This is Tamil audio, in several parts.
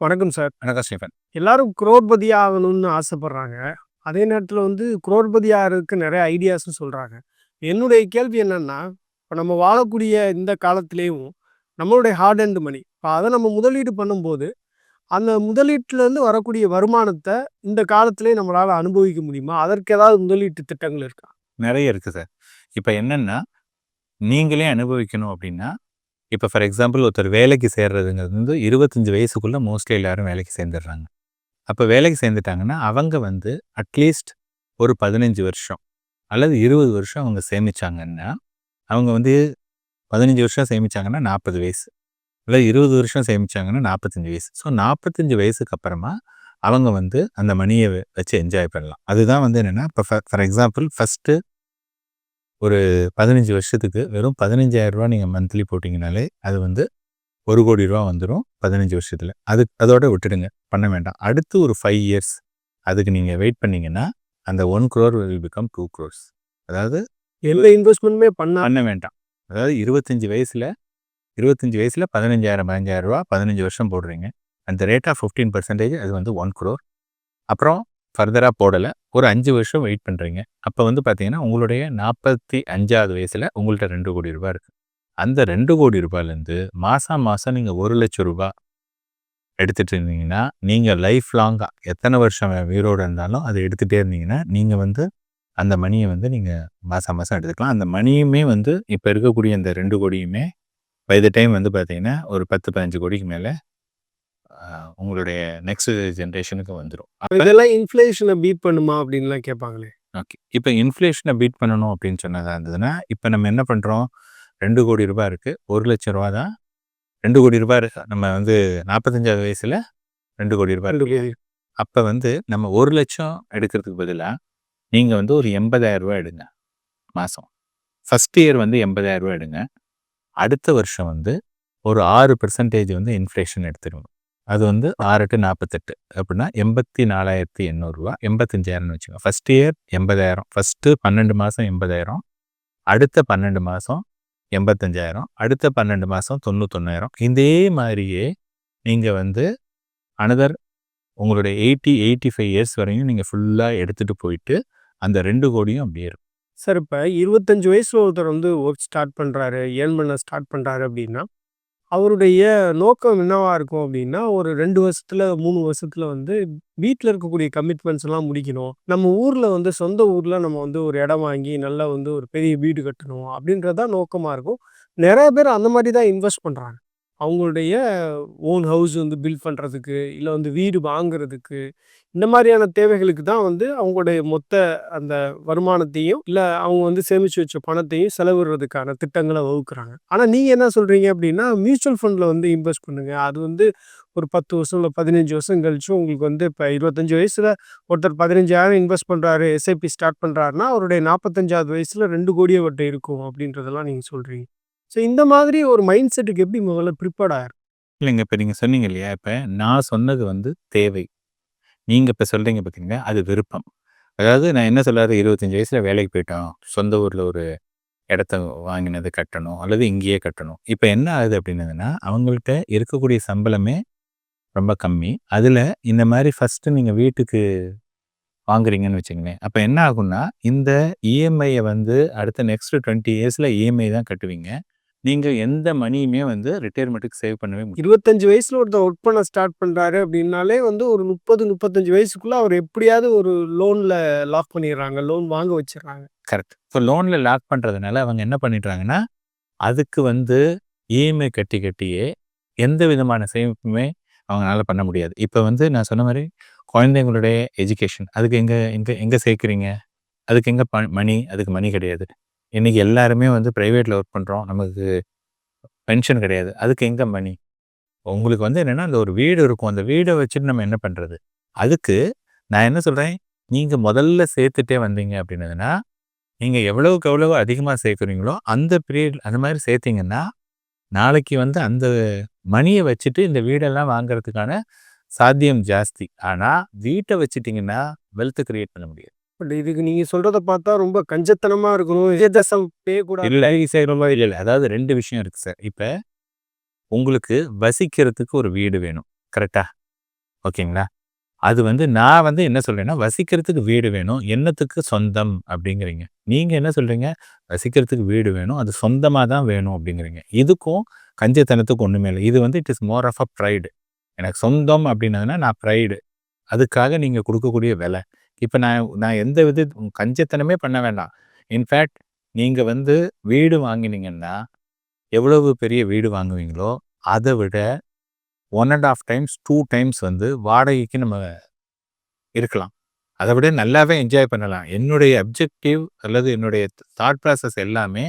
வணக்கம் சார். வணக்கம் ஸ்டீஃபன். எல்லாரும் குரோர்பதி ஆகணும்னு ஆசைப்படுறாங்க. அதே நேரத்தில வந்து குரோர்பதி ஆகுறதுக்கு நெறைய ஐடியாஸும் சொல்றாங்க. என்னுடைய கேள்வி என்னன்னா, இப்ப நம்ம வாழக்கூடிய இந்த காலத்திலேயும் நம்மளுடைய ஹார்ட் அண்ட் மணி. இப்ப அத நம்ம முதலீடு பண்ணும்போது, அந்த முதலீட்டுலேருந்து வரக்கூடிய வருமானத்த இந்த காலத்திலே நம்மளால அனுபவிக்க முடியுமா? அதற்கு ஏதாவது முதலீட்டு திட்டங்கள் இருக்கா? நெறைய இருக்கு சார். இப்ப என்னன்னா, நீங்களே அனுபவிக்கணும் அப்டின்னா, இப்போ ஃபார் எக்ஸாம்பிள் ஒருத்தர் வேலைக்கு சேர்றதுங்கிறது வந்து இருபத்தஞ்சி வயசுக்குள்ளே மோஸ்ட்லி எல்லாரும் வேலைக்கு சேர்ந்துடுறாங்க. அப்போ வேலைக்கு சேர்ந்துட்டாங்கன்னா, அவங்க வந்து அட்லீஸ்ட் ஒரு 15 வருஷம் அல்லது 20 வருஷம் அவங்க சேமித்தாங்கன்னா அவங்க வந்து 15 வருஷம் சேமிச்சாங்கன்னா 40 வயசு. இல்லை இருபது வருஷம் சேமிச்சாங்கன்னா 45 வயசு. ஸோ 45 வயசுக்கு அப்புறமா அவங்க வந்து அந்த மணியை வச்சு என்ஜாய் பண்ணலாம். அதுதான் வந்து என்னென்னா இப்போ ஃபார் ஃபார் எக்ஸாம்பிள் ஃபஸ்ட்டு ஒரு 15 வருஷத்துக்கு வெறும் ரூ. 15,000 நீங்க மந்த்லி போட்டீங்கனாலே, அது வந்து ரூ. 1,00,00,000 வந்துரும் 15 வருஷத்துல. அது அதோட விட்டுடுங்க. பண்ண வேண்டாம். அடுத்து ஒரு 5 இயர்ஸ் அதுக்கு நீங்க வெயிட் பண்ணீங்கன்னா, அந்த 1,00,00,000 வில் பிகம் 2,00,00,000 அதாவது எந்த இன்வெஸ்ட்மென்ட்டுமே பண்ணா பண்ண வேண்டாம். அதாவது 25 வயசுல 25 வயசுல ரூ. 15,000 15,000 15 வருஷம் போடுறீங்க. அட் த ரேட் ஆஃப் 15% அது வந்து 1,00,00,000 அப்புறம் ஃபர்தரா போடல. ஒரு அஞ்சு வருஷம் வெயிட் பண்ணுறீங்க அப்போ வந்து பார்த்தீங்கன்னா, உங்களுடைய நாற்பத்தி அஞ்சாவது வயசில் உங்கள்கிட்ட ரெண்டு கோடி ரூபாய் இருக்குது அந்த ரெண்டு கோடி ரூபாயிலேருந்து மாதம் மாதம் நீங்கள் ஒரு லட்சம் ரூபா எடுத்துகிட்டு இருந்தீங்கன்னா, நீங்கள் லைஃப் லாங்காக எத்தனை வருஷம் வீரோடு இருந்தாலும் அதை எடுத்துகிட்டே இருந்தீங்கன்னா, நீங்கள் வந்து அந்த மணியை வந்து நீங்கள் மாதம் மாதம் எடுத்துக்கலாம். அந்த மணியுமே வந்து இப்போ இருக்கக்கூடிய இந்த 2,00,00,000யுமே பை த டைம் வந்து பார்த்தீங்கன்னா, ஒரு பத்து பதினஞ்சு கோடிக்கு மேலே உங்களுடைய நெக்ஸ்ட் ஜெனரேஷனுக்கு வந்துரும். அப்ப இதெல்லாம் இன்ஃப்ளேஷன பீட் பண்ணுமா? அப்டின்லாம் கேட்பாங்களே. ஓகே. இப்ப இன்ஃப்ளேஷன பீட் பண்ணணும் அப்டின்னு சொன்னதா இருந்ததுன்னா, இப்ப நம்ம என்ன பண்றோம்? ரூ. 2,00,00,000 இருக்கு. ரூ. 1,00,000 தான் ரூ. 2,00,00,000 இருக்கு. நம்ம வந்து 45வது வயசுல ரூ. 2,00,00,000 இருக்கு. அப்ப வந்து நம்ம 1,00,000 எடுக்கிறதுக்கு பதிலா, நீங்க வந்து ஒரு ரூ. 80,000 எடுங்க. மாசம். ஃபர்ஸ்ட் இயர் வந்து ரூ. 80,000 எடுங்க. அடுத்த வருஷம் வந்து ஒரு 6% வந்து இன்ஃப்ளேஷன் எடுத்துக்கணும். அது வந்து ஆறு டு நாற்பத்தெட்டு அப்படின்னா எண்பத்தி நாலாயிரத்தி எண்ணூறுரூவா எண்பத்தஞ்சாயிரம்னு வச்சுக்கோங்க. ஃபஸ்ட் இயர் எண்பதாயிரம். ஃபஸ்ட்டு பன்னெண்டு மாதம் எண்பதாயிரம். அடுத்த பன்னெண்டு மாதம் எண்பத்தஞ்சாயிரம். அடுத்த பன்னெண்டு மாதம் தொண்ணூத்தொன்னாயிரம். இதே மாதிரியே நீங்கள் வந்து அனதர் உங்களுடைய எயிட்டி எயிட்டி ஃபைவ் இயர்ஸ் வரையும் நீங்கள் ஃபுல்லாக எடுத்துகிட்டு போயிட்டு அந்த ரெண்டு கோடியும் அப்படியே இருக்கும். சார் இப்போ இருபத்தஞ்சி வயசு ஒருத்தர் வந்து ஒர்க் ஸ்டார்ட் பண்ணுறாரு ஏர்ன் பண்ண ஸ்டார்ட் பண்ணுறாரு அப்படின்னா அவருடைய நோக்கம் என்னவா இருக்கும் அப்படின்னா ஒரு ரெண்டு வருஷத்துல, மூணு வருஷத்துல வந்து வீட்டில் இருக்கக்கூடிய கமிட்மெண்ட்ஸ் எல்லாம் முடிக்கணும். நம்ம ஊர்ல வந்து சொந்த ஊர்ல நம்ம வந்து ஒரு இடம் வாங்கி நல்லா வந்து ஒரு பெரிய வீடு கட்டணும் அப்படின்றதான் நோக்கமா இருக்கும். நிறைய பேர் அந்த மாதிரி தான் இன்வெஸ்ட் பண்றாங்க. அவங்களுடைய ஓன் ஹவுஸ் வந்து பில்ட் பண்ணுறதுக்கு இல்லை வந்து வீடு வாங்குறதுக்கு, இந்த மாதிரியான தேவைகளுக்கு தான் வந்து அவங்களுடைய மொத்த அந்த வருமானத்தையும், இல்லை அவங்க வந்து சேமித்து வச்ச பணத்தையும் செலவிடுறதுக்கான திட்டங்களை வகுக்கிறாங்க. ஆனால் நீங்கள் என்ன சொல்கிறீங்க அப்படின்னா மியூச்சுவல் ஃபண்டில் வந்து இன்வெஸ்ட் பண்ணுங்கள் அது வந்து ஒரு 10 வருஷம் இல்லை பதினஞ்சு வருஷம் கழிச்சு உங்களுக்கு வந்து இப்போ இருபத்தஞ்சி வயசில் ஒருத்தர் 15,000 இன்வெஸ்ட் பண்ணுறாரு எஸ்ஐபி ஸ்டார்ட் பண்ணுறாருன்னா அவருடைய 45வது வயசுல 2,00,00,000 அவர்ட்ட இருக்கும் அப்படின்றதெல்லாம் நீங்கள் சொல்கிறீங்க ஸோ இந்த மாதிரி ஒரு மைண்ட் செட்டுக்கு எப்படி முதல்ல ப்ரிப்பேர்ட் ஆயிரும்? இல்லைங்க இப்போ நீங்கள் சொன்னீங்க இல்லையா? இப்போ நான் சொன்னது வந்து தேவை. நீங்கள் இப்போ சொல்கிறீங்க பார்த்தீங்கன்னா அது விருப்பம். அதாவது நான் என்ன சொல்ல வரேன் 25 வயசுல வேலைக்கு போயிட்டோம். சொந்த ஊரில் ஒரு இடத்த வாங்கினது கட்டணும். அல்லது இங்கேயே கட்டணும். இப்போ என்ன ஆகுது அப்படின்னதுன்னா அவங்கள்ட்ட இருக்கக்கூடிய சம்பளமே ரொம்ப கம்மி. அதில் இந்த மாதிரி ஃபஸ்ட்டு நீங்கள் வீட்டுக்கு வாங்குறீங்கன்னு வச்சுக்கங்களேன். அப்போ என்ன ஆகும்னா, இந்த இஎம்ஐயை வந்து அடுத்த நெக்ஸ்ட் டுவெண்ட்டி இயர்ஸில் இஎம்ஐ தான் கட்டுவீங்க. நீங்க எந்த மணியுமே வந்து ரிட்டயர்மென்ட்க்கு சேவ் பண்ணவே முடியாது. 25 வயசுல ஒருத்தர் ஒர்க் பண்ண ஸ்டார்ட் பண்றாரு அப்டின்னாலே வந்து ஒரு 30, 35 வயசுக்குள்ள அவர் எப்டியாவது ஒரு லோன்ல லாக் பண்ணிர்றாங்க. லோன் வாங்க வச்சுர்றாங்க. கரெக்ட். ஸோ லோன்ல லாக் பண்றதுனால அவங்க என்ன பண்ணிடுறாங்கன்னா, அதுக்கு வந்து இஎம்ஐ கட்டி கட்டியே எந்த விதமான சேமிப்புமே அவங்களால பண்ண முடியாது. இப்ப வந்து நான் சொன்ன மாரி குழந்தைங்களுடைய எஜுகேஷன் அதுக்கு எங்க எங்க எங்க சேர்க்கிறீங்க? அதுக்கு எங்க ப மணி? அதுக்கு மணி கிடையாது. இன்றைக்கி எல்லாருமே வந்து ப்ரைவேட்டில் ஒர்க் பண்ணுறோம் நமக்கு பென்ஷன் கிடையாது. அதுக்கு இன்கம் மணி? உங்களுக்கு வந்து என்னன்னா, அந்த ஒரு வீடு இருக்கும். அந்த வீடை வச்சுட்டு நம்ம என்ன பண்ணுறது அதுக்கு நான் என்ன சொல்கிறேன் நீங்கள் முதல்ல சேர்த்துட்டே வந்தீங்க அப்டின்னதுன்னா, நீங்கள் எவ்வளவுக்கு எவ்வளவு அதிகமாக சேர்க்குறீங்களோ அந்த பீரியட் அந்த மாதிரி சேர்த்தீங்கன்னா, நாளைக்கு வந்து அந்த மணியை வச்சுட்டு இந்த வீடெல்லாம் வாங்குறதுக்கான சாத்தியம் ஜாஸ்தி. ஆனால் வீட்டை வச்சுட்டிங்கன்னா வெல்த்து க்ரியேட் பண்ண முடியாது. பட் இதுக்கு நீங்க சொல்றத பார்த்தா ரொம்ப கஞ்சத்தனமா இருக்கணும். விஜயதசம் பேயக்கூடாது. இல்ல செய்ற மாரி இல்லை. அதாவது ரெண்டு விஷயம் இருக்கு சார். இப்போ உங்களுக்கு வசிக்கிறதுக்கு ஒரு வீடு வேணும். கரெக்டா ஓகேங்களா? அது வந்து நான் வந்து என்ன சொல்றேன்னா வசிக்கிறதுக்கு வீடு வேணும். என்னத்துக்கு? சொந்தம் அப்படிங்கிறீங்க. நீங்க என்ன சொல்றீங்க? வசிக்கிறதுக்கு வீடு வேணும். அது சொந்தமாக தான் வேணும் அப்படிங்கிறீங்க. இதுக்கும் கஞ்சத்தனத்துக்கு ஒன்றுமே இல்லை. இது வந்து it is more of a pride எனக்கு சொந்தம் அப்படின்னதுன்னா நான் ப்ரைடு அதுக்காக நீங்கள் கொடுக்கக்கூடிய விலை. இப்போ நான் நான் எந்த வித கஞ்சத்தனமே பண்ண வேண்டாம். இன்ஃபேக்ட் நீங்கள் வந்து வீடு வாங்கினீங்கன்னா எவ்வளவு பெரிய வீடு வாங்குவீங்களோ அதை விட one and half times two times வந்து வாடகைக்கு நம்ம இருக்கலாம். அதை விட நல்லாவே என்ஜாய் பண்ணலாம். என்னுடைய அப்ஜெக்டிவ் அல்லது என்னுடைய தாட் ப்ராசஸ் எல்லாமே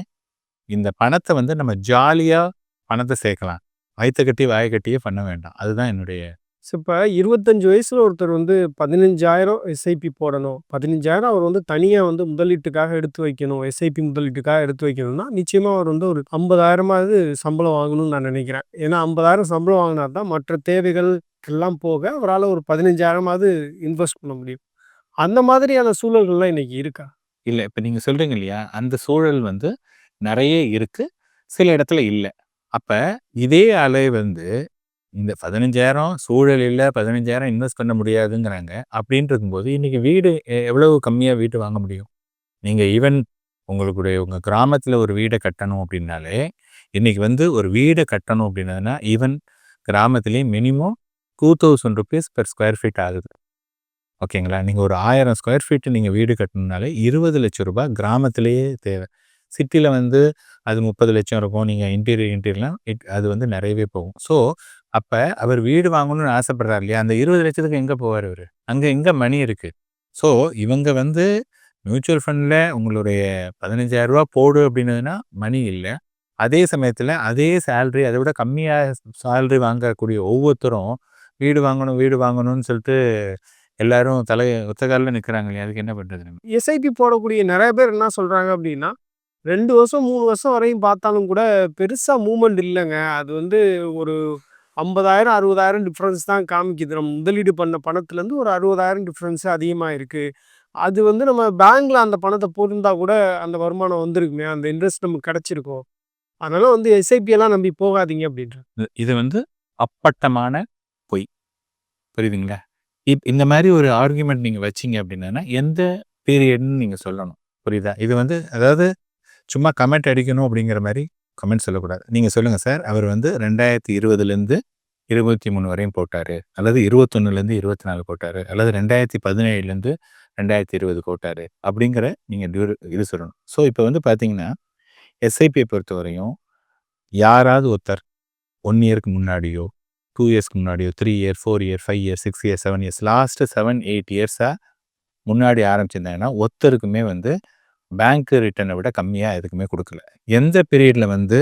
இந்த பணத்தை வந்து நம்ம ஜாலியாக பணத்தை சேர்க்கலாம். வயிற்று கட்டி வாயை கட்டியே பண்ண வேண்டாம். அதுதான் என்னுடைய ஸோ இப்போ இருபத்தஞ்சு வயசில் ஒருத்தர் வந்து பதினஞ்சாயிரம் எஸ்ஐபி போடணும். பதினஞ்சாயிரம் அவர் வந்து தனியாக வந்து முதலீட்டுக்காக எடுத்து வைக்கணும். எஸ்ஐபி முதலீட்டுக்காக எடுத்து வைக்கணும்னா நிச்சயமாக அவர் வந்து ஒரு ஐம்பதாயிரமாவது சம்பளம் வாங்கணும்னு நான் நினைக்கிறேன். ஏன்னா ஐம்பதாயிரம் சம்பளம் வாங்கினா தான் மற்ற தேவைகள் எல்லாம் போக அவரால் ஒரு பதினஞ்சாயிரமாவது இன்வெஸ்ட் பண்ண முடியும். அந்த மாதிரியான சூழல்கள்லாம் இன்னைக்கு இருக்கா? இல்லை இப்போ நீங்கள் சொல்கிறீங்க இல்லையா? அந்த சூழல் வந்து நிறைய இருக்குது சில இடத்துல இல்லை. அப்போ இதே அலை வந்து இந்த பதினஞ்சாயிரம் சூழல் இல்லை பதினஞ்சாயிரம் இன்வெஸ்ட் பண்ண முடியாதுங்கிறாங்க. அப்படின்ட்டு இருக்கும்போது இன்றைக்கி வீடு எவ்வளவு கம்மியாக வீடு வாங்க முடியும்? நீங்கள் ஈவன் உங்களுடைய உங்கள் கிராமத்தில் ஒரு வீடை கட்டணும் அப்படின்னாலே இன்றைக்கி வந்து ஒரு வீடை கட்டணும் அப்படின்னதுன்னா even கிராமத்துலேயே minimum two thousand rupees per square feet ஆகுது. ஓகேங்களா? நீங்கள் ஒரு ஆயிரம் ஸ்கொயர் ஃபீட்டு நீங்கள் வீடு கட்டணுனாலே இருபது லட்சம் ரூபாய் கிராமத்திலேயே தேவை. சிட்டியில் வந்து அது முப்பது லட்சம் இருக்கும். நீங்கள் இன்டீரியர் இன்டீரியர்லாம் இட் அது வந்து நிறையவே போகும். ஸோ அப்போ அவர் வீடு வாங்கணும்னு ஆசைப்படுறாரு இல்லையா? அந்த இருபது லட்சத்துக்கு எங்கே போவார் அவர்? அங்கே எங்கே மணி இருக்குது ஸோ இவங்க வந்து மியூச்சுவல் ஃபண்டில் உங்களுடைய பதினஞ்சாயிரரூபா போடு அப்படின்னதுன்னா மணி இல்லை. அதே சமயத்தில் அதே சேல்ரி அதை விட கம்மியாக சேல்ரி வாங்கக்கூடிய ஒவ்வொருத்தரும் வீடு வாங்கணும் வீடு வாங்கணும்னு சொல்லிட்டு எல்லாரும் தலை ஒத்தகாலில் நிற்கிறாங்க இல்லையா? அதுக்கு என்ன பண்ணுறது எஸ்ஐபி போடக்கூடிய நிறைய பேர் என்ன சொல்கிறாங்க அப்படின்னா ரெண்டு வருஷம் மூணு வருஷம் வரையும் பார்த்தாலும் கூட பெருசாக மூமெண்ட் இல்லைங்க. அது வந்து ஒரு ஐம்பதாயிரம் அறுபதாயிரம் டிஃப்ரென்ஸ் தான் காமிக்குது. நம்ம முதலீடு பண்ண பணத்துலேருந்து ஒரு அறுபதாயிரம் டிஃப்ரென்ஸ் அதிகமாக இருக்குது அது வந்து நம்ம பேங்க்கில் அந்த பணத்தை போட்டிருந்தா கூட அந்த வருமானம் வந்திருக்குமே. அந்த இன்ட்ரெஸ்ட் நமக்கு கிடச்சிருக்கும் அதனால் வந்து எஸ்ஐபியெல்லாம் நம்பி போகாதீங்க அப்படின்ற இது- வந்து அப்பட்டமான பொய். புரியுதுங்களா? இப் இந்த மாதிரி ஒரு ஆர்குமெண்ட் நீங்கள் வச்சிங்க அப்படின்னா எந்த பீரியட்னு நீங்கள் சொல்லணும். புரியுதா? இது வந்து அதாவது சும்மா கமெண்ட் அடிக்கணும் அப்படிங்கிற மாதிரி கமெண்ட் சொல்லக்கூடாது. நீங்கள் சொல்லுங்கள் சார். அவர் வந்து ரெண்டாயிரத்தி இருபதுலேருந்து இருபத்தி மூணு வரையும் போட்டார். அல்லது இருபத்தொன்னுலேருந்து இருபத்தி நாலு போட்டார். அல்லது ரெண்டாயிரத்தி பதினேழுலேருந்து ரெண்டாயிரத்தி இருபது போட்டார். அப்படிங்கிற நீங்கள் டியூர் இது சொல்லணும். ஸோ இப்போ வந்து பார்த்தீங்கன்னா எஸ்ஐபியை பொறுத்த வரையும் யாராவது ஒருத்தர் ஒன் இயருக்கு முன்னாடியோ டூ இயர்ஸ்க்கு முன்னாடியோ three year four year five year six year seven years last seven eight இயர்ஸாக முன்னாடி ஆரம்பிச்சிருந்தாங்கன்னா ஒருத்தருக்குமே வந்து பேங்க்கு ரிட்டர்னை விட கம்மியாக எதுக்குமே கொடுக்கல. எந்த பீரியடில் வந்து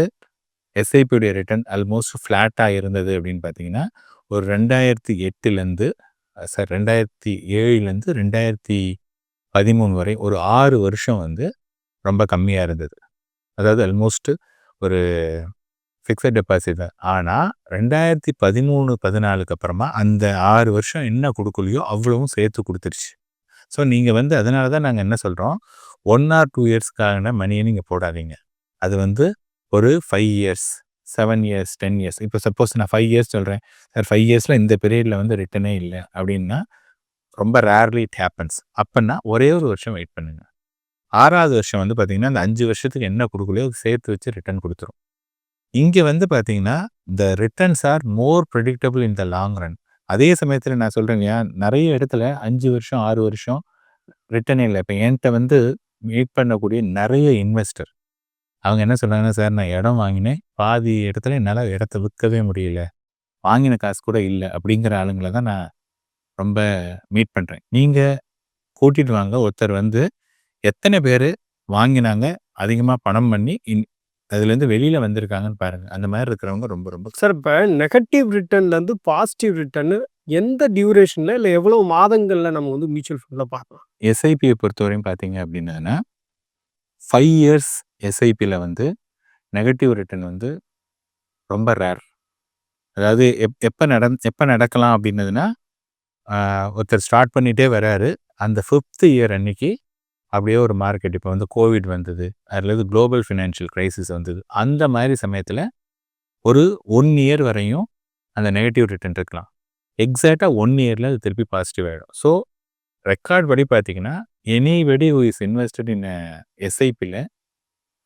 எஸ்ஐபியுடைய ரிட்டர்ன் ஆல்மோஸ்ட் ஃப்ளாட்டாக இருந்தது அப்படின்னு பார்த்தீங்கன்னா ஒரு ரெண்டாயிரத்தி எட்டுலேருந்து சார் ரெண்டாயிரத்தி ஏழுலேருந்து ரெண்டாயிரத்தி பதிமூணு வரை ஒரு ஆறு வருஷம் வந்து ரொம்ப கம்மியாக இருந்தது. அதாவது அல்மோஸ்ட்டு ஒரு ஃபிக்ஸட் டெபாசிட் தான் ஆனால் ரெண்டாயிரத்தி பதிமூணு பதினாலுக்கு அப்புறமா அந்த ஆறு வருஷம் என்ன கொடுக்கலையோ அவ்வளவும் சேர்த்து கொடுத்துருச்சு. ஸோ நீங்கள் வந்து அதனால தான் நாங்கள் என்ன சொல்கிறோம் ஒன் ஆர் டூ இயர்ஸ்க்கான மணியை நீங்கள் போடாதீங்க. அது வந்து ஒரு five years seven years ten years இப்போ சப்போஸ் நான் ஃபைவ் இயர்ஸ் சொல்கிறேன் சார் ஃபைவ் இயர்ஸில் இந்த பீரியடில் வந்து ரிட்டனே இல்லை அப்படின்னா ரொம்ப ரேர்லி இட் ஹேப்பன்ஸ் அப்போன்னா ஒரே ஒரு வருஷம் வெயிட் பண்ணுங்கள் ஆறாவது வருஷம் வந்து பார்த்தீங்கன்னா அந்த அஞ்சு வருஷத்துக்கு என்ன கொடுக்கலையோ சேர்த்து வச்சு ரிட்டர்ன் கொடுத்துரும். இங்கே வந்து பார்த்தீங்கன்னா இந்த returns are more predictable in the long run அதே சமயத்தில் நான் சொல்கிறேன் ஏன் நிறைய இடத்துல அஞ்சு வருஷம் ஆறு வருஷம் ரிட்டர்னே இல்லை. இப்போ என்கிட்ட வந்து மீட் பண்ணக்கூடிய நிறைய இன்வெஸ்டர் அவங்க என்ன சொல்கிறாங்கன்னா சார் நான் இடம் வாங்கினேன். பாதி இடத்துல என்னால் இடத்த விற்கவே முடியல. வாங்கின காசு கூட இல்லை. அப்படிங்கிற ஆளுங்களை தான் நான் ரொம்ப மீட் பண்ணுறேன் நீங்கள் கூட்டிகிட்டு வாங்க. ஒருத்தர் வந்து எத்தனை பேர் வாங்கினாங்க அதிகமாக பணம் பண்ணி இன் அதுலேருந்து வெளியில் வந்திருக்காங்கன்னு பாருங்கள் அந்த மாதிரி இருக்கிறவங்க ரொம்ப ரொம்ப சார் இப்போ நெகட்டிவ் ரிட்டர்ன்லேருந்து பாசிட்டிவ் ரிட்டர்னு எந்த டியூரேஷனில் இல்லை எவ்வளோ மாதங்களில் நம்ம வந்து மியூச்சுவல் ஃபண்ட்ல பார்க்கலாம்? எஸ்ஐபியை பொறுத்தவரையும் பார்த்தீங்க அப்படின்னா ஃபைவ் இயர்ஸ் எஸ்ஐபியில் வந்து நெகட்டிவ் ரிட்டர்ன் வந்து ரொம்ப ரேர் அதாவது எப் எப்போ நட எப்போ நடக்கலாம் அப்படின்னதுன்னா ஒருத்தர் ஸ்டார்ட் பண்ணிகிட்டே வராரு. அந்த ஃபிஃப்த் இயர் அன்னைக்கு அப்படியே ஒரு மார்க்கெட் இப்போ வந்து கோவிட் வந்தது. அதுலேருந்து குளோபல் ஃபினான்ஷியல் கிரைசிஸ் வந்தது. அந்த மாதிரி சமயத்தில் ஒரு ஒன் இயர் வரையும் அந்த நெகட்டிவ் ரிட்டர்ன் இருக்கலாம். எக்ஸாக்டாக ஒன் இயரில் அது திருப்பி பாசிட்டிவ் ஆகிடும் ஸோ ரெக்கார்ட் படி பார்த்தீங்கன்னா anybody who is invested in எஸ்ஐபியில்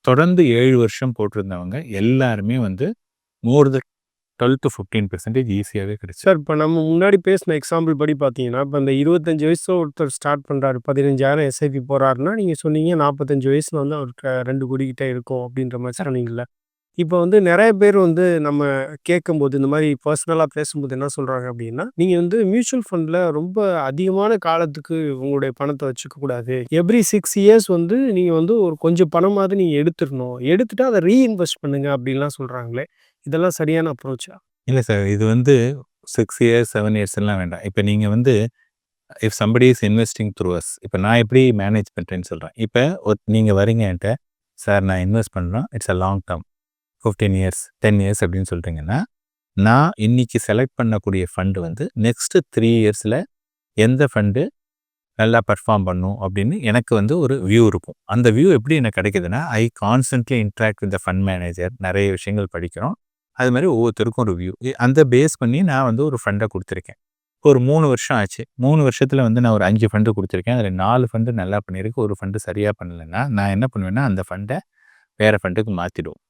தொடர்ந்து ஏழு வருஷம் போட்டிருந்தவங்க எல்லாருமே வந்து more the twelve to fifteen percentage ஈஸியாகவே கிடைச்சு. சார் இப்போ நம்ம முன்னாடி பேசின எக்ஸாம்பிள் படி பார்த்தீங்கன்னா இப்போ இந்த இருபத்தஞ்சு வயசு ஒருத்தர் ஸ்டார்ட் பண்ணுறாரு பதினஞ்சாயிரம் எஸ்ஐபி போகிறாருன்னா நீங்கள் சொன்னீங்க நாற்பத்தஞ்சு வயசில் வந்து அவருக்கு ரெண்டு கோடி கிட்ட இருக்கும் அப்படின்ற மாதிரி சொன்னீங்கல்ல. இப்போ வந்து நிறைய பேர் வந்து நம்ம கேட்கும்போது இந்த மாதிரி பர்சனலாக பேசும்போது என்ன சொல்கிறாங்க அப்படின்னா நீங்கள் வந்து மியூச்சுவல் ஃபண்டில் ரொம்ப அதிகமான காலத்துக்கு உங்களுடைய பணத்தை வச்சுக்க கூடாது. எவ்ரி சிக்ஸ் இயர்ஸ் வந்து நீங்கள் வந்து ஒரு கொஞ்சம் பணமாவது நீங்கள் எடுத்துடணும். எடுத்துட்டு அதை ரீஇன்வெஸ்ட் பண்ணுங்க அப்படின்லாம் சொல்கிறாங்களே இதெல்லாம் சரியான அப்ரோச்சா இல்லை சார் இது வந்து சிக்ஸ் இயர்ஸ் செவன் இயர்ஸ் எல்லாம் வேண்டாம். இப்போ நீங்கள் வந்து if somebody is investing through us இப்போ நான் எப்படி மேனேஜ் பண்ணுறேன்னு சொல்கிறேன் இப்போ நீங்கள் வரீங்க என்கிட்ட சார் நான் இன்வெஸ்ட் பண்ணுறேன் it's a long term fifteen years ten years அப்படின்னு சொல்லிட்டீங்கன்னா நான் இன்னைக்கு செலக்ட் பண்ணக்கூடிய ஃபண்டு வந்து நெக்ஸ்ட்டு த்ரீ இயர்ஸில் எந்த ஃபண்டு நல்லா பர்ஃபார்ம் பண்ணும் அப்படின்னு எனக்கு வந்து ஒரு வியூ இருக்கும். அந்த வியூ எப்படி எனக்கு கிடைக்குதுன்னா I constantly interact with the fund manager நிறைய விஷயங்கள் படிக்கிறோம். அது மாதிரி ஒவ்வொருத்தருக்கும் ஒரு வியூ அந்த பேஸ் பண்ணி நான் வந்து ஒரு ஃபண்டை கொடுத்துருக்கேன். ஒரு மூணு வருஷம் ஆச்சு. மூணு வருஷத்தில் வந்து நான் ஒரு அஞ்சு ஃபண்டு கொடுத்துருக்கேன். அதில் நாலு ஃபண்டு நல்லா பண்ணியிருக்கு. ஒரு ஃபண்டு சரியாக பண்ணலைன்னா நான் என்ன பண்ணுவேன்னா அந்த ஃபண்டை வேறு ஃபண்டுக்கு மாற்றிடுவோம்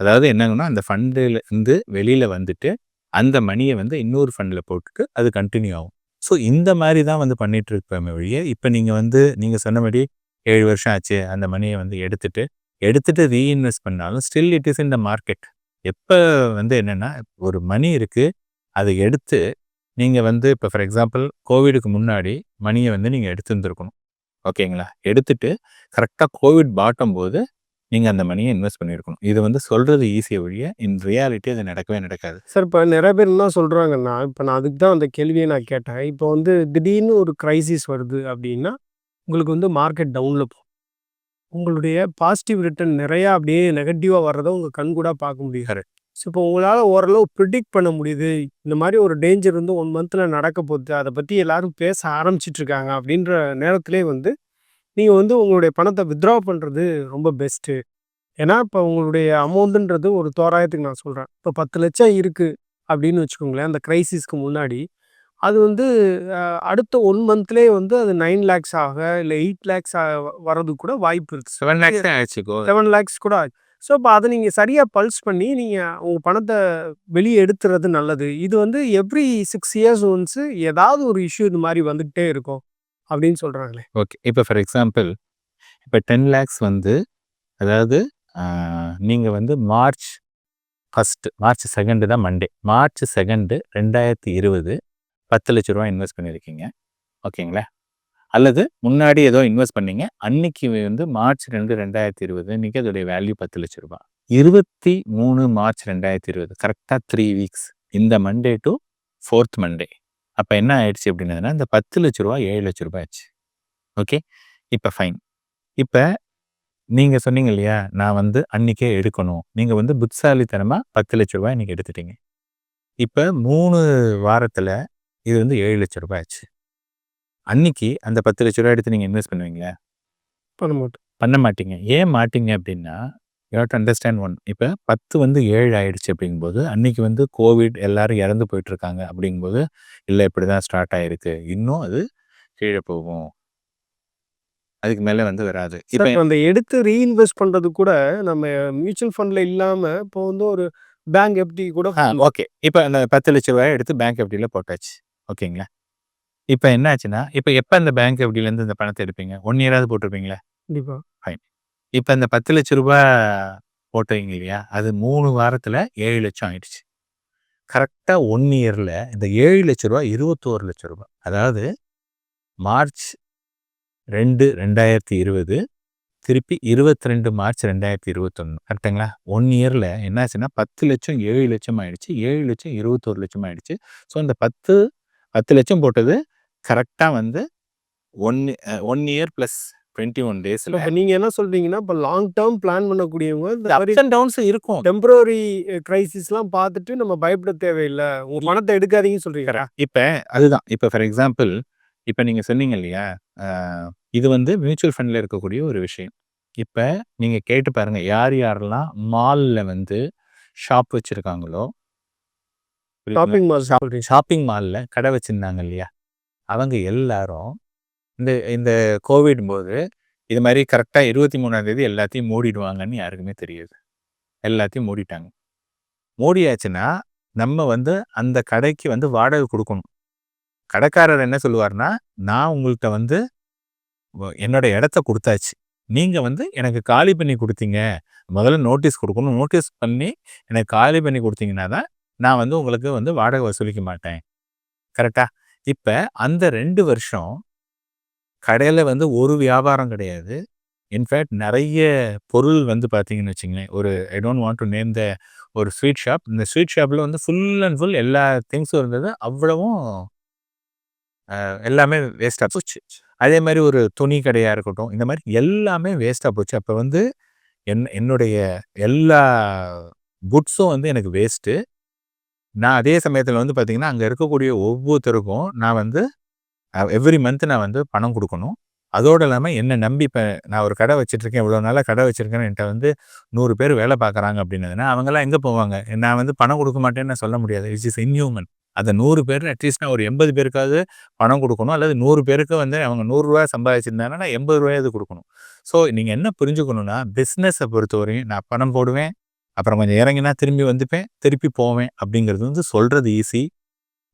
அதாவது என்னங்கன்னா அந்த ஃபண்டில் இருந்து வெளியில் வந்துட்டு அந்த மணியை வந்து இன்னொரு ஃபண்டில் போட்டுட்டு அது கண்டினியூ ஆகும். ஸோ இந்த மாதிரி தான் வந்து பண்ணிட்டு இருப்பேன் வழியே இப்போ நீங்கள் வந்து நீங்கள் சொன்னபடி ஏழு வருஷம் ஆச்சு அந்த மணியை வந்து எடுத்துட்டு எடுத்துட்டு ரீஇன்வெஸ்ட் பண்ணாலும் still it is in the market எப்போ வந்து என்னென்னா ஒரு மணி இருக்குது அதை எடுத்து நீங்கள் வந்து இப்போ ஃபார் எக்ஸாம்பிள் கோவிடுக்கு முன்னாடி மணியை வந்து நீங்கள் எடுத்துருந்துருக்கணும். ஓகேங்களா? எடுத்துட்டு கரெக்டாக கோவிட் பாட்டும் போது நீங்கள் அந்த மணியை இன்வெஸ்ட் பண்ணியிருக்கணும் இது வந்து சொல்கிறது ஈஸியாக வழிய இன் ரியாலிட்டி அது நடக்கவே நடக்காது. சார் இப்போ நிறைய பேர் என்ன சொல்கிறாங்கன்னா இப்போ நான் அதுக்கு தான் அந்த கேள்வியை நான் கேட்டேன். இப்போ வந்து திடீர்னு ஒரு கிரைசிஸ் வருது அப்படின்னா உங்களுக்கு வந்து மார்க்கெட் டவுனில் போகும். உங்களுடைய பாசிட்டிவ் ரிட்டர்ன் நிறையா அப்படியே நெகட்டிவாக வர்றதை உங்கள் கண் கூட பார்க்க முடியாது. ஸோ இப்போ உங்களால் ஓரளவு ப்ரிடிக்ட் பண்ண முடியுது. இந்த மாதிரி ஒரு டேஞ்சர் வந்து ஒன் மந்தில் நடக்க போகுது. அதை பற்றி எல்லாரும் பேச ஆரம்பிச்சிட்டு இருக்காங்க அப்படின்ற நேரத்திலே வந்து நீங்கள் வந்து உங்களுடைய பணத்தை வித்ட்ரா பண்ணுறது ரொம்ப பெஸ்ட்டு ஏன்னா இப்போ உங்களுடைய அமௌண்ட்டுன்றது ஒரு தோராயத்துக்கு நான் சொல்கிறேன் இப்போ பத்து லட்சம் இருக்குது அப்படின்னு வச்சுக்கோங்களேன் அந்த க்ரைசிஸ்க்கு முன்னாடி அது வந்து அடுத்த ஒன் மந்த்லேயே வந்து அது நைன் லேக்ஸ் ஆக இல்லை எயிட் லேக்ஸ் வர்றதுக்கு கூட வாய்ப்பு இருக்குது செவன் லேக்ஸ் ஆயிடுச்சு கோ செவன் லேக்ஸ் கூட ஆச்சு ஸோ இப்போ அதை நீங்கள் சரியாக பல்ஸ் பண்ணி நீங்கள் உங்கள் பணத்தை வெளியே எடுத்துறது நல்லது. இது வந்து எவ்ரி சிக்ஸ் இயர்ஸ் ஒன்ஸு ஏதாவது ஒரு இஷ்யூ இது மாதிரி வந்துக்கிட்டே இருக்கும். அப்படின்னு சொல்கிறாங்களே ஓகே. இப்போ ஃபார் எக்ஸாம்பிள் இப்போ டென் லேக்ஸ் வந்து அதாவது நீங்கள் வந்து மார்ச் ஃபஸ்ட்டு மார்ச் செகண்டு தான் மண்டே மார்ச் செகண்டு ரெண்டாயிரத்தி இருபது பத்து லட்ச ரூபா இன்வெஸ்ட் பண்ணியிருக்கீங்க. ஓகேங்களா? அல்லது முன்னாடி ஏதோ இன்வெஸ்ட் பண்ணீங்க. அன்னைக்கு வந்து மார்ச் ரெண்டு ரெண்டாயிரத்தி இருபது இன்றைக்கி அதோடைய வேல்யூ பத்து லட்ச ரூபா இருபத்தி மூணு மார்ச் ரெண்டாயிரத்தி இருபது. கரெக்டாக த்ரீ வீக்ஸ் இந்த மண்டே டு ஃபோர்த் மண்டே அப்போ என்ன ஆயிடுச்சு அப்படின்னதுன்னா இந்த பத்து லட்ச ரூபா ஏழு லட்ச ரூபாய் ஆச்சு. ஓகே? இப்போ ஃபைன் இப்போ நீங்கள் சொன்னீங்க இல்லையா நான் வந்து அன்னைக்கே எடுக்கணும். நீங்கள் வந்து புட்சாலித்தனமாக பத்து லட்ச ரூபாய் இன்னைக்கு எடுத்துட்டீங்க. இப்போ மூணு வாரத்தில் இது வந்து ஏழு லட்ச ரூபாய் ஆச்சு. அன்னைக்கு அந்த பத்து லட்ச ரூபாய் எடுத்து நீங்கள் இன்வெஸ்ட் பண்ணுவீங்களா? பண்ண மாட்டோம். பண்ண மாட்டீங்க. ஏன் மாட்டீங்க அப்படின்னா யூ டு அண்டர்ஸ்டாண்ட் ஒன் இப்போ பத்து வந்து ஏழு ஆயிடுச்சு அப்படிங்கும்போது அன்னைக்கு வந்து கோவிட் எல்லாரும் இறந்து போயிட்டு இருக்காங்க அப்படிங்கும்போது இல்லை இப்படி தான் ஸ்டார்ட் ஆயிருக்கு. இன்னும் அது கீழே போகும். அதுக்கு மேலே வந்து வராது. இப்போ அந்த எடுத்து ரீஇன்வெஸ்ட் பண்ணுறது கூட நம்ம மியூச்சுவல் ஃபண்டில் இல்லாமல் இப்போ வந்து ஒரு பேங்க் எஃப்டி கூட ஓகே இப்போ அந்த பத்து லட்ச ரூபாயை எடுத்து பேங்க் எஃப்டியில் போட்டாச்சு. ஓகேங்களா? இப்போ என்ன ஆச்சுன்னா இப்போ எப்போ அந்த பேங்க் எஃப்டிலேருந்து இந்த பணத்தை எடுப்பீங்க? ஒன் இயராவது போட்டிருப்பீங்களா? கண்டிப்பாக இப்போ அந்த பத்து லட்ச ரூபாய் போட்டீங்க இல்லையா அது மூணு வாரத்தில் ஏழு லட்சம் ஆயிடுச்சு. கரெக்டாக ஒன் இயரில் இந்த ஏழு லட்ச ரூபா இருபத்தோரு லட்ச ரூபாய் அதாவது மார்ச் ரெண்டு ரெண்டாயிரத்தி இருபது திருப்பி இருபத்தி ரெண்டு மார்ச் ரெண்டாயிரத்தி இருபத்தொன்று கரெக்டுங்களா? ஒன் இயரில் என்னாச்சுன்னா பத்து லட்சம் ஏழு லட்சம் ஆயிடுச்சு. ஏழு லட்சம் இருபத்தோரு லட்சம் ஆயிடுச்சு. ஸோ அந்த பத்து பத்து லட்சம் போட்டது கரெக்டாக வந்து one one year plus twenty one டேஸில் இப்போ நீங்கள் என்ன சொல்றீங்கன்னா இப்போ லாங் டேர்ம் பிளான் பண்ணக்கூடியவங்க இந்த அப்ஸ் அண்ட் டவுன்ஸ் இருக்கும். டெம்பரரி கிரைசிஸ்லாம் பார்த்துட்டு நம்ம பயப்பட தேவையில்லை. உங்கள் பணத்தை எடுக்காதீங்கன்னு சொல்றீங்க இப்போ அதுதான். இப்போ ஃபார் எக்ஸாம்பிள் இப்போ நீங்கள் சொன்னீங்க இல்லையா இது வந்து மியூச்சுவல் ஃபண்டில் இருக்கக்கூடிய ஒரு விஷயம். இப்போ நீங்கள் கேட்டு பாருங்க யார் யாரெல்லாம் மாலில் வந்து ஷாப் வச்சுருக்காங்களோ ஷாப்பிங் மால். ஷாப்பிங் மால்ல கடை வச்சிருந்தாங்க இல்லையா? அவங்க எல்லாரும் இந்த இந்த கோவிட் போது இது மாரி கரெக்ட்டா 23ஆம் தேதி எல்லாத்தையும் மூடிடுவாங்கன்னு யாருக்குமே தெரியாது. எல்லாத்தையும் மூடிட்டாங்க. மூடியாச்சுன்னா, நம்ம வந்து அந்த கடைக்கு வந்து வாடகை கொடுக்கணும் கடைக்காரர் என்ன சொல்லுவார்னா "நான் உங்கள்கிட்ட வந்து என்னோட இடத்த கொடுத்தாச்சு நீங்கள் வந்து எனக்கு காலி பண்ணி கொடுத்தீங்க முதல்ல நோட்டீஸ் கொடுக்கணும் நோட்டீஸ் பண்ணி எனக்கு காலி பண்ணி கொடுத்தீங்கன்னா தான், நான் வந்து உங்களுக்கு வந்து வாடகை வசூலிக்க மாட்டேன்." கரெக்டாக இப்போ அந்த ரெண்டு வருஷம் கடையில் வந்து ஒரு வியாபாரம் கிடையாது. இன்ஃபேக்ட் நிறைய பொருள் வந்து பார்த்தீங்கன்னு வச்சுங்களேன் ஒரு I don't want to name the ஒரு ஸ்வீட் ஷாப். இந்த ஸ்வீட் ஷாப்பில் வந்து ஃபுல் அண்ட் ஃபுல் எல்லா திங்ஸும் இருந்தது. அவ்வளவும் எல்லாமே வேஸ்ட்டாக போச்சு. அதே மாதிரி ஒரு துணி கடையாக இருக்கட்டும், இந்த மாதிரி எல்லாமே வேஸ்ட்டாக போச்சு. அப்போ வந்து என் என்னுடைய எல்லா குட்ஸும் வந்து எனக்கு வேஸ்ட்டு. நான் அதே சமயத்தில் வந்து பார்த்திங்கன்னா அங்கே இருக்கக்கூடிய ஒவ்வொருத்தருக்கும் நான் வந்து எவ்ரி மந்த் நான் வந்து பணம் கொடுக்கணும் அதோடு இல்லாமல் என்னை நம்பி இப்போ நான் ஒரு கடை வச்சுட்டுருக்கேன். இவ்வளோ நாளாக கடை வச்சுருக்கேன்னு என்கிட்ட வந்து நூறு பேர் வேலை பார்க்குறாங்க அப்படின்னதுன்னா, அவங்கெல்லாம் எங்கே போவாங்க? நான் வந்து பணம் கொடுக்க மாட்டேன்னு நான் சொல்ல முடியாது. It's is inhuman. அந்த நூறு பேர் அட்லீஸ்ட் நான் ஒரு 80 பேருக்காவது பணம் கொடுக்கணும் அல்லது நூறு பேருக்கு வந்து அவங்க நூறுரூவா சம்பாதிச்சிருந்தாங்கன்னா, நான் எண்பது 80 கொடுக்கணும் ஸோ நீங்கள் என்ன புரிஞ்சுக்கணும்னா, பிஸ்னஸை பொறுத்தவரையும் நான் பணம் போடுவேன். அப்புறம் கொஞ்சம் இறங்கினா திரும்பி வந்துப்பேன். திருப்பி போவேன். அப்படிங்கிறது வந்து சொல்கிறது ஈஸி.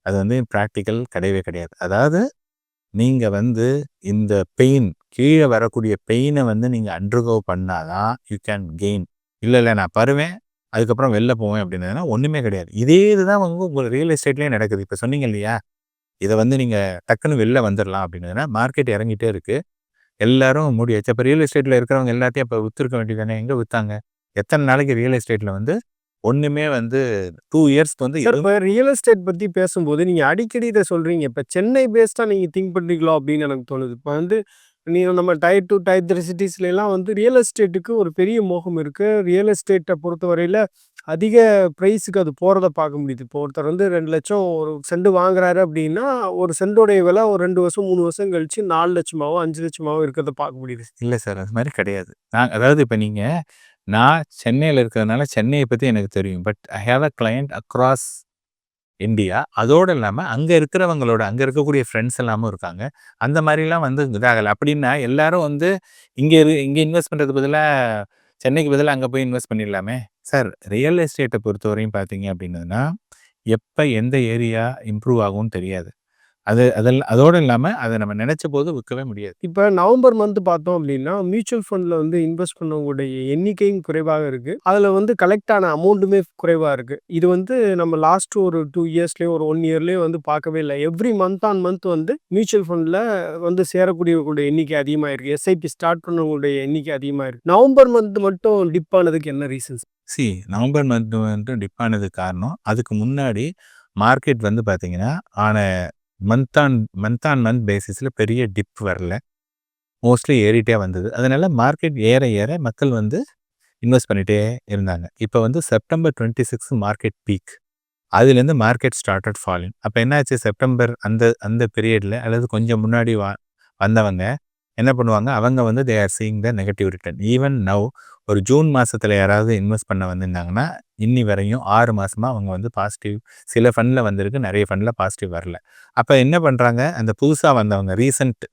அது வந்து ப்ராக்டிக்கல் கிடையவே கிடையாது. அதாவது நீங்கள் வந்து இந்த பெயின் கீழே வரக்கூடிய பெயினை வந்து நீங்கள் அண்டர்கோ பண்ணாதான் யூ கேன் கெயின். இல்லை இல்லை நான் பருவேன் அதுக்கப்புறம் வெளில போவேன் அப்படின்னதுனா ஒன்றுமே கிடையாது. இதே இதுதான் வந்து உங்கள் ரியல் எஸ்டேட்லேயே நடக்குது. இப்போ சொன்னீங்க இல்லையா? இதை வந்து நீங்கள் டக்குன்னு வெளில வந்துடலாம் அப்படின்னதுனா, மார்க்கெட் இறங்கிட்டே இருக்குது எல்லாரும் முடியாச்சு இப்போ ரியல் எஸ்டேட்டில் இருக்கிறவங்க எல்லாத்தையும் அப்போ விற்றுருக்க வேண்டியது தானே! எங்கே விற்றாங்க எத்தனை நாளைக்கு ரியல் எஸ்டேட்டில் வந்து ஒண்ணுமே வந்து 2 இயர்ஸ்க்கு வந்து இப்ப ரியல் எஸ்டேட் பத்தி பேசும்போது, நீங்க அடிக்கடி இத சொல்றீங்க. இப்ப சென்னை பேஸ்டா நீங்க திங்க் பண்றீங்களோ அப்படின்னு எனக்கு தோணுது. இப்ப வந்து நீங்க நம்ம டயர் 2, டயர் 3 சிட்டீஸ்லலாம் வந்து ரியல் எஸ்டேட்டுக்கு ஒரு பெரிய மோகம் இருக்கு. ரியல் எஸ்டேட்ட பொறுத்தவரையில அதிக பிரைஸுக்கு அது போறத பார்க்க முடியுது. இப்போ ஒருத்தர் வந்து 2,00,000 ஒரு சென்ட் வாங்குறாரு அப்படின்னா, ஒரு சென்டோடைய விலை ஒரு 2 வருஷம், 3 வருஷம் கழிச்சு 4,00,000மாவோ, 5,00,000மாவோ இருக்கிறத பார்க்க முடியுது. இல்ல சார். அது மாரி கிடையாது. நான் அதாவது இப்ப நீங்க நான் சென்னையில் இருக்கிறதுனால சென்னையை பற்றி எனக்கு தெரியும். But I have a client across India. அதோடு இல்லாமல் அங்கே இருக்கிறவங்களோட அங்கே இருக்கக்கூடிய ஃப்ரெண்ட்ஸ் எல்லாமும் இருக்காங்க. அந்த மாதிரிலாம் வந்து இதாகலை அப்படின்னா எல்லாரும் வந்து இங்கே இரு இங்கே இன்வெஸ்ட் பண்ணுறது பதிலாக சென்னைக்கு பதிலாக அங்கே போய் இன்வெஸ்ட் பண்ணிடலாமே! சார் ரியல் எஸ்டேட்டை பொறுத்தவரையும் பார்த்தீங்க அப்படின்னா எப்போ எந்த ஏரியா இம்ப்ரூவ் ஆகும்னு தெரியாது. அது அதெல் அதோட இல்லாம அத நம்ம நெனச்ச போது விற்கவே முடியாது. இப்ப நவம்பர் மந்த் பார்த்தோம் அப்படின்னா, மியூச்சுவல் ஃபண்ட்ல வந்து இன்வெஸ்ட் பண்ணவங்களுடைய எண்ணிக்கையும் குறைவாக இருக்கு. அதுல வந்து கலெக்ட் ஆன அமௌண்டுமே குறைவா இருக்கு. இது வந்து நம்ம லாஸ்ட் ஒரு 2 இயர்ஸ்லயோ, ஒரு 1 இயர்லயோ வந்து பார்க்கவே இல்ல. எவ்ரி மந்த் ஆன் மந்த் வந்து மியூச்சுவல் ஃபண்ட்ல வந்து சேரக்கூடியவர்களுடைய எண்ணிக்கை அதிகமாயிருக்கு. எஸ்ஐபி ஸ்டார்ட் பண்ணவங்களுடைய எண்ணிக்கை அதிகமாயிருக்கு. நவம்பர் மந்த் மட்டும் டிப் ஆனதுக்கு என்ன ரீசன்ஸ்? சி நவம்பர் மந்த் வந்து டிப் ஆனதுக்கு காரணம், அதுக்கு முன்னாடி மார்க்கெட் வந்து பார்த்தீங்கன்னா, ஆன month on month on month பேசிஸில் பெரிய டிப் வரல. மோஸ்ட்லி ஏறிட்டே வந்தது. அதனால் மார்க்கெட் ஏற ஏற மக்கள் வந்து இன்வெஸ்ட் பண்ணிகிட்டே இருந்தாங்க. இப்போ வந்து செப்டம்பர் 26 மார்க்கெட் பீக். அதுலேருந்து மார்க்கெட் ஸ்டார்டட் ஃபாலிங். அப்போ என்னாச்சு செப்டம்பர் அந்த அந்த பீரியடில் அல்லது கொஞ்சம் முன்னாடி வ வந்தவங்க என்ன பண்ணுவாங்க, அவங்க வந்து they are seeing the negative return. Even now ஒரு ஜூன் மாதத்தில் யாராவது இன்வெஸ்ட் பண்ண வந்திருந்தாங்கன்னா, இன்னி வரையும் ஆறு மாதமாக அவங்க வந்து பாசிட்டிவ் சில ஃபண்டில் வந்திருக்கு. நிறைய ஃபண்டில் பாசிட்டிவ் வரல. அப்போ என்ன பண்ணுறாங்க அந்த புதுசாக வந்தவங்க ரீசன்ட்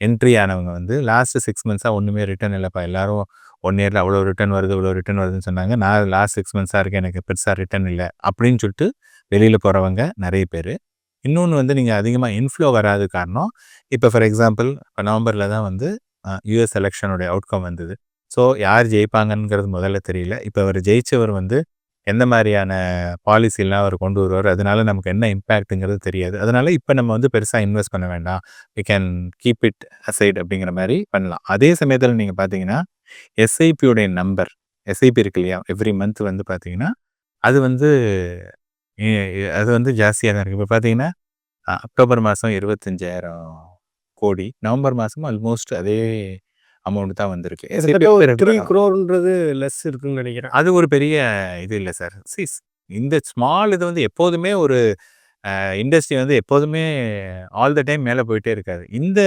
என்ட்ரி ஆனவங்க வந்து லாஸ்ட் சிக்ஸ் மந்த்ஸாக ஒன்றுமே ரிட்டர்ன் இல்லைப்பா எல்லாரும் ஒன் இயரில் அவ்வளோ ரிட்டர்ன் வருது, இவ்வளோ ரிட்டர்ன் வருதுன்னு சொன்னாங்க. நான் லாஸ்ட் சிக்ஸ் மந்த்ஸாக இருக்கேன். எனக்கு பெருசாக ரிட்டர்ன் இல்லை அப்படின்னு சொல்லிட்டு வெளியில் போகிறவங்க நிறைய பேர் இன்னொன்று வந்து நீங்கள் அதிகமாக இன்ஃப்ளோ வராது காரணம், இப்போ ஃபார் எக்ஸாம்பிள் இப்போ நவம்பரில் தான் வந்து யூஎஸ் எலெக்ஷனுடைய அவுட்கம் வந்தது. ஸோ யார் ஜெயிப்பாங்கங்கிறது முதல்ல தெரியல. இப்போ அவர் ஜெயிச்சவர் வந்து எந்த மாதிரியான பாலிசிலாம் அவர் கொண்டு வருவார் அதனால நமக்கு என்ன இம்பேக்ட்டுங்கிறது தெரியாது. அதனால இப்போ நம்ம வந்து பெருசாக இன்வெஸ்ட் பண்ண வேண்டாம். We can keep it aside அப்படிங்கிற மாதிரி பண்ணலாம். அதே சமயத்தில் நீங்கள் பார்த்தீங்கன்னா, எஸ்ஐபியுடைய நம்பர் எஸ்ஐபி இருக்கு இல்லையா? எவ்ரி மந்த் வந்து பார்த்தீங்கன்னா, அது வந்து அது வந்து ஜாஸ்தியாக தான் இருக்குது இப்போ பார்த்தீங்கன்னா, அக்டோபர் மாதம் இருபத்தஞ்சாயிரம் கோடி. நவம்பர் மாதமும் ஆல்மோஸ்ட் அதே அமௌண்ட் தான் வந்திருக்கு. 3 crores லெஸ் இருக்குன்னு நெனைக்கிறேன். அது ஒரு பெரிய இது இல்ல சார். சி இந்த ஸ்மால் இது வந்து எப்போதுமே ஒரு இண்டஸ்ட்ரி வந்து எப்போதுமே ஆல் த டைம் மேலே போயிட்டே இருக்காது இந்த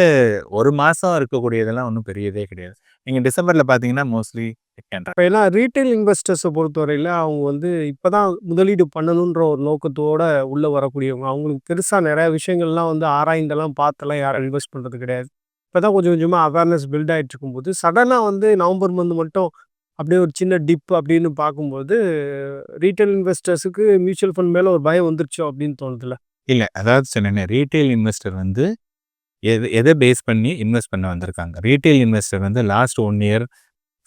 ஒரு மாதம் இருக்கக்கூடியதெல்லாம் ஒன்றும் பெரிய இதே கிடையாது நீங்கள் டிசம்பரில் பார்த்தீங்கன்னா மோஸ்ட்லி இப்போ எல்லாம் ரீட்டைல் இன்வெஸ்டர்ஸை பொறுத்தவரையில் அவங்க வந்து இப்போ தான் முதலீடு பண்ணணுன்ற ஒரு நோக்கத்தோட உள்ளே வரக்கூடியவங்க அவங்களுக்கு பெருசாக நிறையா விஷயங்கள்லாம் வந்து ஆராய்ந்தெல்லாம் பார்த்தெல்லாம் யாரும் இன்வெஸ்ட் பண்ணுறது கிடையாது இப்போ தான் கொஞ்சம் கொஞ்சமாக அவேர்னஸ் பில்ட் ஆகிட்டு இருக்கும்போது சடனாக வந்து நவம்பர் மந்த் மட்டும் அப்படியே ஒரு சின்ன டிப் அப்படின்னு பார்க்கும்போது ரீட்டைல் இன்வெஸ்டர்ஸுக்கு மியூச்சுவல் ஃபண்ட் மேலே ஒரு பயம் வந்துருச்சோ அப்படின்னு தோணுதுல இல்லை அதாவது சொன்னேன் ரீட்டைல் இன்வெஸ்டர் வந்து எது எதை பேஸ் பண்ணி இன்வெஸ்ட் பண்ண வந்திருக்காங்க? ரீட்டைல் இன்வெஸ்டர் வந்து last one year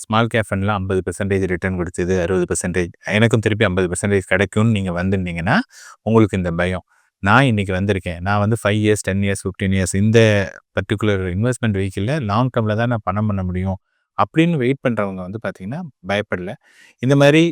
small cap ஃபண்டில் ஐம்பது பெர்சன்டேஜ் ரிட்டர்ன் கொடுத்தது அறுபது பெர்சன்டேஜ் எனக்கும் திருப்பி ஐம்பது பெர்சன்டேஜ் கிடைக்கும்னு நீங்கள் வந்திருந்தீங்கன்னா உங்களுக்கு இந்த பயம். நான் இன்னைக்கு வந்திருக்கேன். நான் வந்து five years ten years fifteen years இந்த பர்டிகுலர் இன்வெஸ்ட்மெண்ட் வெஹிக்கிளில் லாங் டேர்மில் தான் நான் பணம் பண்ண முடியும் அப்படின்னு வெயிட் பண்ணுறவங்க வந்து பார்த்திங்கன்னா பயப்படல. இந்த மாதிரி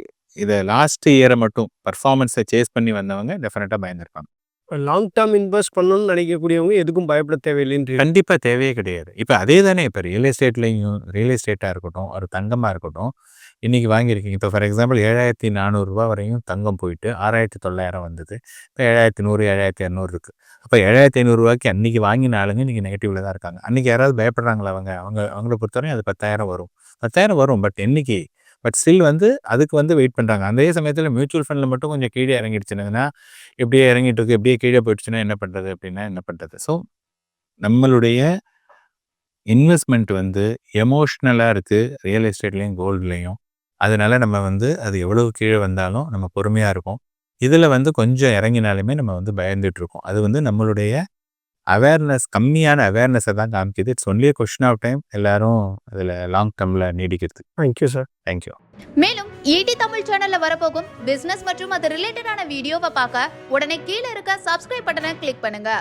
இதை லாஸ்ட் இயரை மட்டும் பர்ஃபார்மன்ஸை சேஸ் பண்ணி வந்தவங்க டெஃபினட்டாக பயந்துருப்பாங்க. லாங் டேர்ம் இன்வெஸ்ட் பண்ணணும்னு நினைக்கக்கூடியவங்க எதுக்கும் பயப்பட தேவையில்லைன்னு கண்டிப்பாக தேவையே கிடையாது. இப்போ அதே தானே இப்போ ரியல் எஸ்டேட்லேயும் ரியல் எஸ்டேட்டாக இருக்கட்டும் ஒரு தங்கமாக இருக்கட்டும் இன்றைக்கி வாங்கியிருக்கீங்க. இப்போ ஃபார் எக்ஸாம்பிள் ஏழாயிரத்தி நானூறுரூவா வரையும் தங்கம் போயிட்டு ஆறாயிரத்தி தொள்ளாயிரம் வந்தது. இப்போ ஏழாயிரத்தி நூறு ஏழாயிரத்தி இரநூறு இருக்குது அப்போ ஏழாயிரத்தி ஐநூறுரூவாய்க்கு அன்றைக்கி வாங்கின ஆளுங்க இன்றைக்கி நெகட்டிவில் தான் இருக்காங்க. அன்றைக்கி யாராவது பயப்படுறாங்களா அவங்க? அவங்க அவங்கள பொறுத்தவரையும் அது பத்தாயிரம் வரும். பத்தாயிரம் வரும் பட் என்னைக்கு பட் ஸ்டில் வந்து அதுக்கு வந்து வெயிட் பண்ணுறாங்க அதே சமயத்தில் மியூச்சுவல் ஃபண்டில் மட்டும் கொஞ்சம் கீழே இறங்கிடுச்சுன்னா இப்படியே இறங்கிட்டு இருக்கு இப்படியே கீழே போயிடுச்சுன்னா என்ன பண்ணுறது அப்படின்னா என்ன பண்ணுறது ஸோ நம்மளுடைய இன்வெஸ்ட்மெண்ட் வந்து எமோஷ்னலாக இருக்குது ரியல் எஸ்டேட்லேயும் கோல்டுலேயும் அதனால நம்ம வந்து அது எவ்வளவு கீழே வந்தாலும் நம்ம பொறுமையாக இருப்போம். இதில் வந்து கொஞ்சம் இறங்கினாலுமே நம்ம வந்து பயந்துட்டு இருக்கோம் அது வந்து நம்மளுடைய அவேர்னஸ் கம்மியான அவேர்னஸை தான் காமிக்குது. It's only question of time எல்லாரும் அதில் லாங் டேர்மில் நீடிக்கிறது thank you sir thank you மேலும் ஈடி தமிழ் சேனல்ல வரப்போகும் பிசினஸ் மற்றும் அது ரிலேட்டடான வீடியோவை பார்க்க உடனே கீழே இருக்க சப்ஸ்கிரைப் பட்டனை கிளிக் பண்ணுங்க.